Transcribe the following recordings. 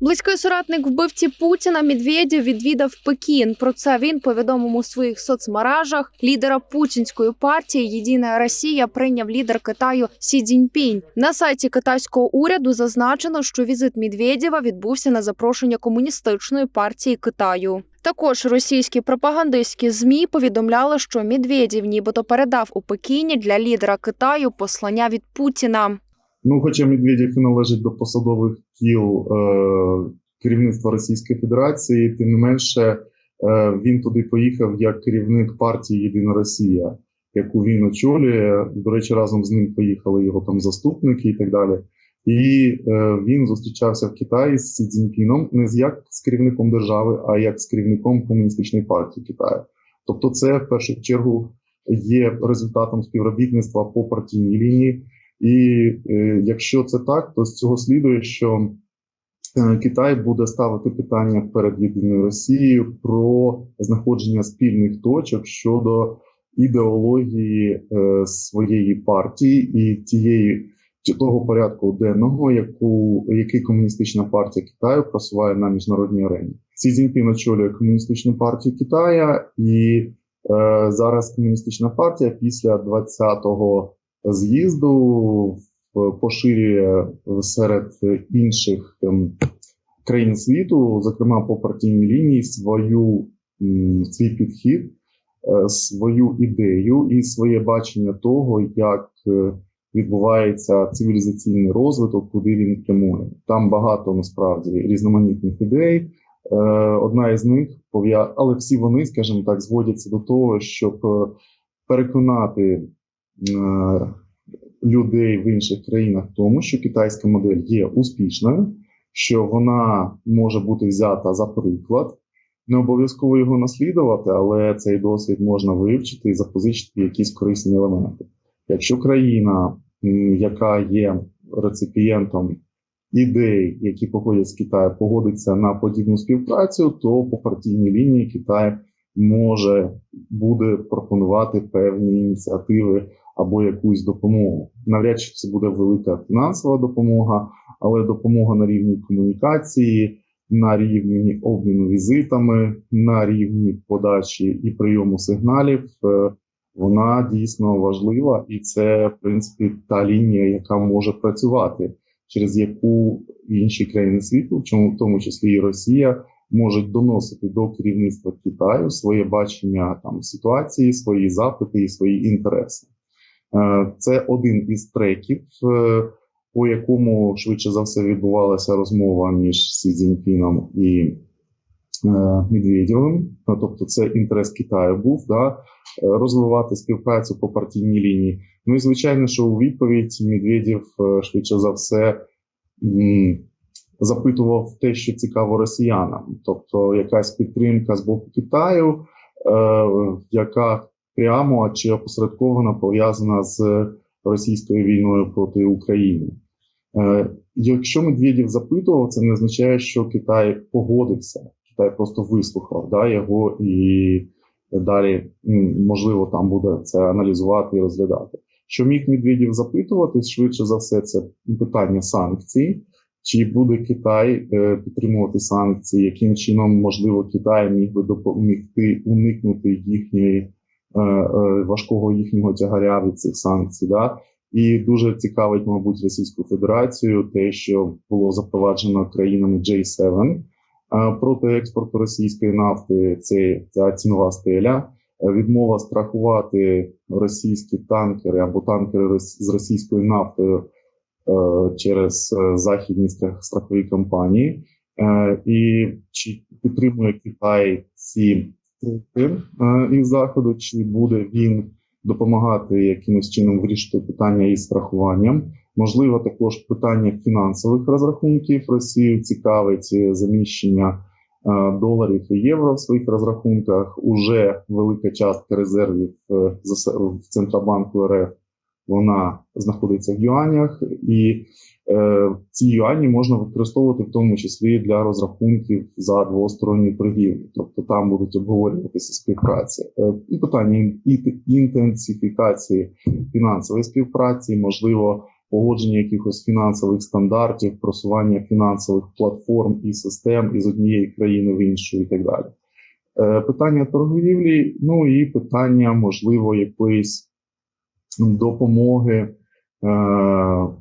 Близький соратник вбивці Путіна Медведєв відвідав Пекін. Про це він повідомив у своїх соцмережах. Лідера путінської партії Єдина Росія прийняв лідер Китаю Сі Цзіньпінь. На сайті китайського уряду зазначено, що візит Медведєва відбувся на запрошення комуністичної партії Китаю. Також російські пропагандистські змі повідомляли, що Медведєв нібито передав у Пекіні для лідера Китаю послання від Путіна. Ну, хоча Медведєв і належить до посадових кіл е, керівництва Російської Федерації, тим не менше е, він туди поїхав як керівник партії Єдина Росія, яку він очолює. До речі, разом з ним поїхали його там заступники і так далі. І е, він зустрічався в Китаї з Сі Цзіньпіном не з як з керівником держави, а як з керівником комуністичної партії Китаю. Тобто, це в першу чергу є результатом співробітництва по партійній лінії. І е, якщо це так, то з цього слідує, що е, Китай буде ставити питання перед єдиною Росією про знаходження спільних точок щодо ідеології е, своєї партії і тієї того порядку денного, яку який комуністична партія Китаю просуває на міжнародній арені. Сі Цзіньпін очолює комуністичну партію Китая, і е, зараз комуністична партія після 20-го з'їзду поширює серед інших ем, країн світу, зокрема по партійній лінії, свою свій підхід, е, свою ідею і своє бачення того, як е, відбувається цивілізаційний розвиток, куди він прямує. Там багато насправді різноманітних ідей. Е, Одна із них але всі вони, скажімо так, зводяться до того, щоб переконати людей в інших країнах тому, що китайська модель є успішною, що вона може бути взята за приклад. Не обов'язково його наслідувати, але цей досвід можна вивчити і запозичити якісь корисні елементи. Якщо країна, яка є реципієнтом ідей, які походять з Китаю, погодиться на подібну співпрацю, то по партійній лінії Китай може буде пропонувати певні ініціативи або якусь допомогу. Навряд чи це буде велика фінансова допомога, але допомога на рівні комунікації, на рівні обміну візитами, на рівні подачі і прийому сигналів. е, Вона дійсно важлива, і це, в принципі, та лінія, яка може працювати, через яку інші країни світу, в чому в тому числі і Росія, можуть доносити до керівництва Китаю своє бачення там ситуації, свої запити і свої інтереси. Е, Це один із треків, е, по якому швидше за все відбувалася розмова між Сі Цзіньпіном і е, Медведєвим. Ну, Тобто, це інтерес Китаю був да, розвивати співпрацю по партійній лінії. Ну і звичайно, що у відповідь Медведєв швидше за все запитував те, що цікаво росіянам, тобто якась підтримка з боку Китаю, е, яка прямо чи опосередковано пов'язана з російською війною проти України. Е, Якщо Медведєв запитував, це не означає, що Китай погодився. Китай просто вислухав да, його і далі можливо там буде це аналізувати і розглядати. Що міг Медведєв запитувати, швидше за все, це питання санкцій. Чи буде Китай е, підтримувати санкції? Яким чином можливо Китай міг би допомогти уникнути їхньої важкого їхнього тягаря від цих санкцій? Да? І дуже цікавить, мабуть, Російську Федерацію те, що було запроваджено країнами J7 проти експорту російської нафти. Це ця цінова стеля. Е, Відмова страхувати російські танкери або танкери з російською нафтою е, через е, західні страхові компанії. Е, І чи підтримує Китай ці кроки е, із заходу, чи буде він допомагати якимось чином вирішити питання із страхуванням. Можливо, також питання фінансових розрахунків Росію цікавить заміщення е, доларів і євро в своїх розрахунках. Уже велика частка резервів е, в Центробанку РФ вона знаходиться в юанях, і е, ці юані можна використовувати в тому числі для розрахунків за двосторонню торгівлю. Тобто там будуть обговорюватися співпраці. Е, і питання інтенсифікації фінансової співпраці, можливо, погодження якихось фінансових стандартів, просування фінансових платформ і систем із однієї країни в іншу, і так далі. Е, Питання торгівлі, ну і питання, можливо, якоїсь допомоги е,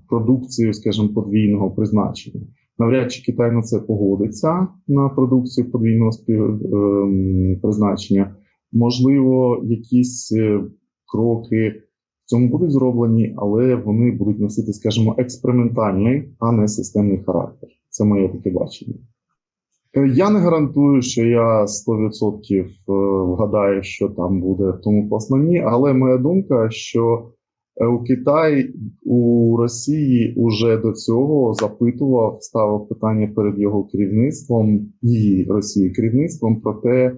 продукції, скажімо, подвійного призначення. Навряд чи Китай на це погодиться на продукцію подвійного ем, призначення. Можливо, якісь е, кроки в цьому будуть зроблені, але вони будуть носити, скажімо, експериментальний, а не системний характер. Це моє таке бачення. Е, Я не гарантую, що я 100% е, вгадаю, що там буде в тому посланні, але моя думка, що е, у Китаї у Росії уже до цього запитував, ставив питання перед його керівництвом, її Росії керівництвом про те,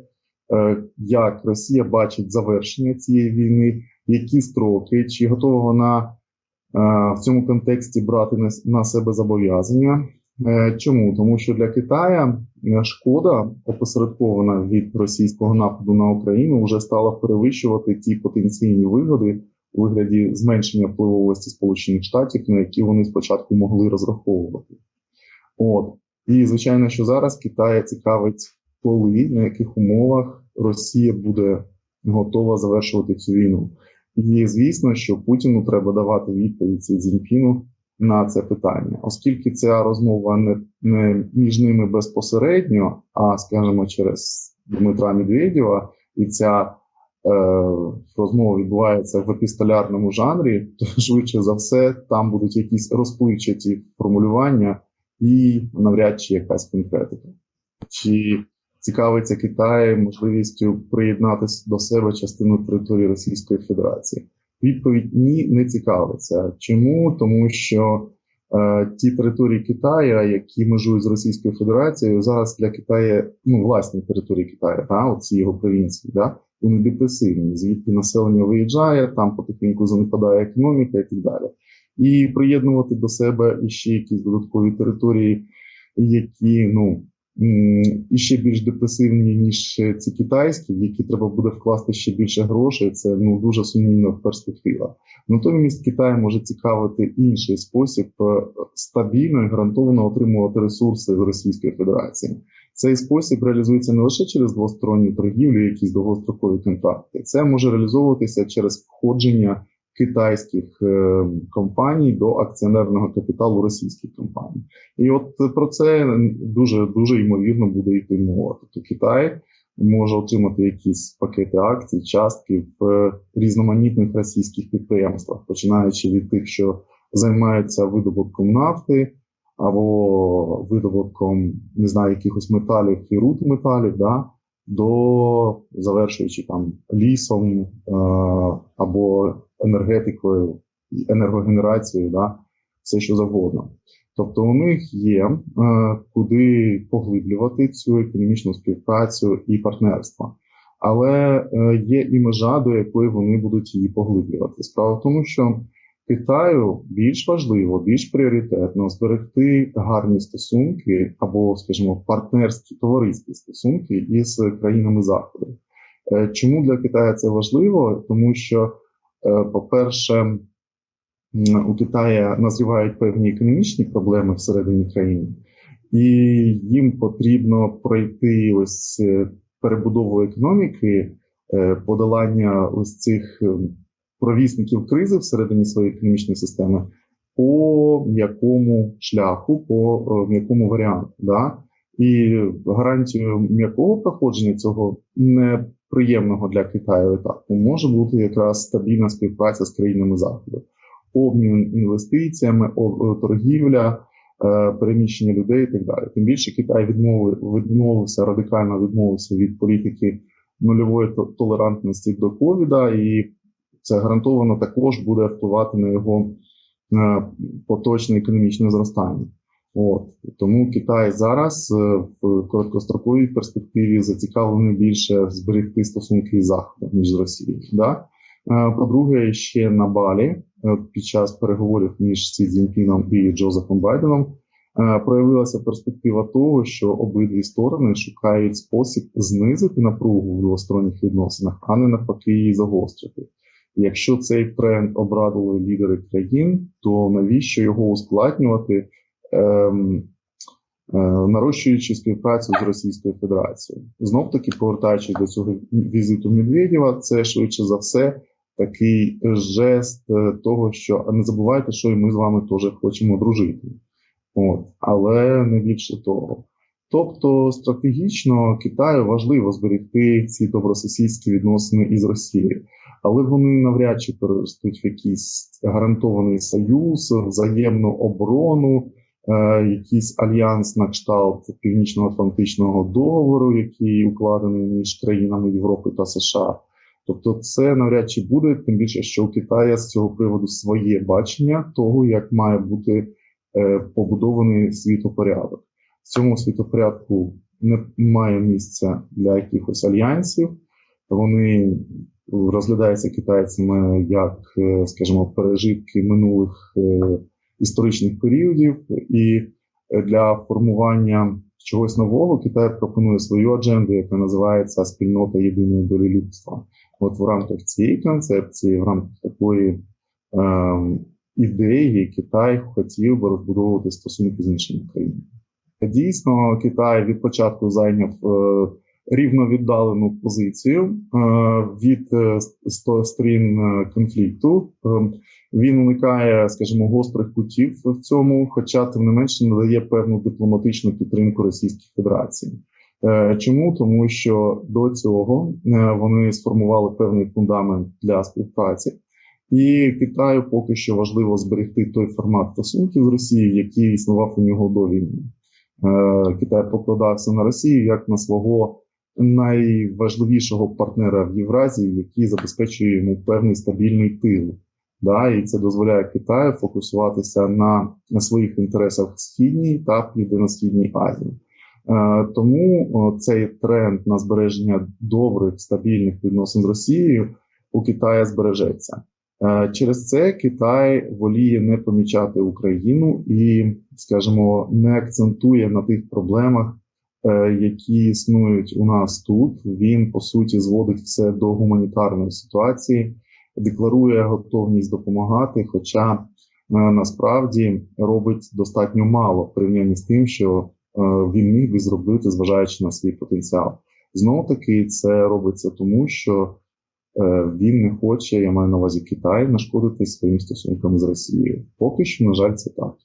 як Росія бачить завершення цієї війни, які строки, чи готова вона в цьому контексті брати на себе зобов'язання. Е, Чому? Тому що для Китая е, шкода, опосередкована від російського нападу на Україну, вже стала перевищувати ті потенційні вигоди у вигляді зменшення впливовості Сполучених Штатів, на які вони спочатку могли розраховувати. От і звичайно, що зараз Китай цікавить, коли на яких умовах Росія буде готова завершувати цю війну. І звісно, що Путіну треба давати відповідь Цзіньпіну на це питання, оскільки ця розмова не, не між ними безпосередньо, а скажімо, через Дмитра Медведєва, і ця е, розмова відбувається в епістолярному жанрі, то швидше за все там будуть якісь розпливчаті формулювання і навряд чи якась конкретика. Чи цікавиться Китай можливістю приєднати до себе частину території Російської Федерації? Відповідь ні, не цікавиться. Чому? Тому що е, ті території Китаю, які межують з Російською Федерацією, зараз для Китаю, ну, власні території Китаю, та, оці його провінції, да, вони депресивні, звідки населення виїжджає, там потихеньку занепадає економіка і так далі. І приєднувати до себе іще якісь додаткові території, які ну, м, іще більш депресивні, ніж ці китайські, в які треба буде вкласти ще більше грошей. Це ну дуже сумнівна перспектива. Натомість Китай може цікавити інший спосіб е, стабільно і гарантовано отримувати ресурси з Російської Федерації. Цей спосіб реалізується не лише через двосторонню торгівлю, якісь довгострокові контракти. Це може реалізовуватися через входження китайських е, компаній до акціонерного капіталу російських компаній. І от про це дуже дуже ймовірно буде йти мова. Тобто Китай може отримати якісь пакети акцій, частки в е, різноманітних російських підприємствах, починаючи від тих, що займаються видобутком нафти. Або видобутком не знаю, якихось металів і руд металів, да, до завершуючи там лісом е, або енергетикою, енергогенерацією, да, все що завгодно. Тобто у них є е, куди поглиблювати цю економічну співпрацю і партнерство. Але е, є і межа, до якої вони будуть її поглиблювати. Справа в тому, що Китаю більш важливо, більш пріоритетно зберегти гарні стосунки або, скажімо, партнерські товариські стосунки із країнами Заходу. Е, Чому для Китаю це важливо? Тому що, по-перше, у Китаї назрівають певні економічні проблеми всередині країни, і їм потрібно пройти ось е, перебудову економіки, е, подолання ось цих е, провісників кризи всередині своєї економічної системи по м'якому шляху, по е, м'якому варіанту. Да? І гарантією м'якого проходження цього неприємного для Китаю етапу може бути якраз стабільна співпраця з країнами Заходу, обмін інвестиціями, торгівля, е, переміщення людей і так далі. Тим більше Китай відмовив, відмовився радикально відмовився від політики нульової толерантності до ковіда, і це гарантовано також буде впливати на його е, поточне економічне зростання. От тому Китай зараз е, в короткостроковій перспективі зацікавлений більше зберегти стосунки із Заходом ніж з Росією. Да? Е, По-друге, ще на Балі е, під час переговорів між Сі Цзіньпіном і Джозефом Байденом проявилася перспектива того, що обидві сторони шукають спосіб знизити напругу в двосторонніх відносинах, а не навпаки її загострити. Якщо цей тренд обрадували лідери країн, то навіщо його ускладнювати, нарощуючи співпрацю з Російською Федерацією? Знов таки, повертаючись до цього візиту Медведєва, це швидше за все такий жест е, того, що не забувайте, що і ми з вами теж хочемо дружити. От, але не більше того. Тобто стратегічно Китаю важливо зберегти ці добросусідські відносини із Росією, але вони навряд чи переростуть в якийсь гарантований союз, взаємну оборону, е, якийсь альянс на кшталт Північно-Атлантичного договору, який укладений між країнами Європи та США. Тобто, це навряд чи буде, тим більше, що у Китаю з цього приводу своє бачення того, як має бути е, побудований світопорядок. В цьому світопорядку немає місця для якихось альянсів. Вони розглядаються китайцями як, е, скажімо, пережитки минулих е, історичних періодів, і е, для формування чогось нового Китай пропонує свою адженду, яка називається спільнота єдиної долі людства. От в рамках цієї концепції, в рамках такої е, ідеї, Китай хотів би розбудовувати стосунки з іншими країнами. Дійсно, Китай від початку зайняв е, рівно віддалену позицію е, від е, сторін е, конфлікту. Він уникає, скажімо, гострих кутів в цьому, хоча тим не менше надає певну дипломатичну підтримку Російській Федерації. Чому? Тому що до цього вони сформували певний фундамент для співпраці, і Китаю поки що важливо зберегти той формат стосунків з Росією, який існував у нього до війни. Китай покладався на Росію як на свого найважливішого партнера в Євразії, який забезпечує йому певний стабільний тил. Да, і це дозволяє Китаю фокусуватися на, на своїх інтересах в східній та південно-східній Азії. Е, тому о, цей тренд на збереження добрих стабільних відносин з Росією у Китаї збережеться. Е, Через це Китай воліє не помічати Україну і, скажімо, не акцентує на тих проблемах, які існують у нас тут. Він по суті зводить все до гуманітарної ситуації, декларує готовність допомагати, хоча е, насправді робить достатньо мало в порівнянні з тим, що е, він міг би зробити, зважаючи на свій потенціал. Знову таки, це робиться тому, що е, він не хоче, я маю на увазі Китай, нашкодити своїм стосункам з Росією. Поки що, на жаль, це так.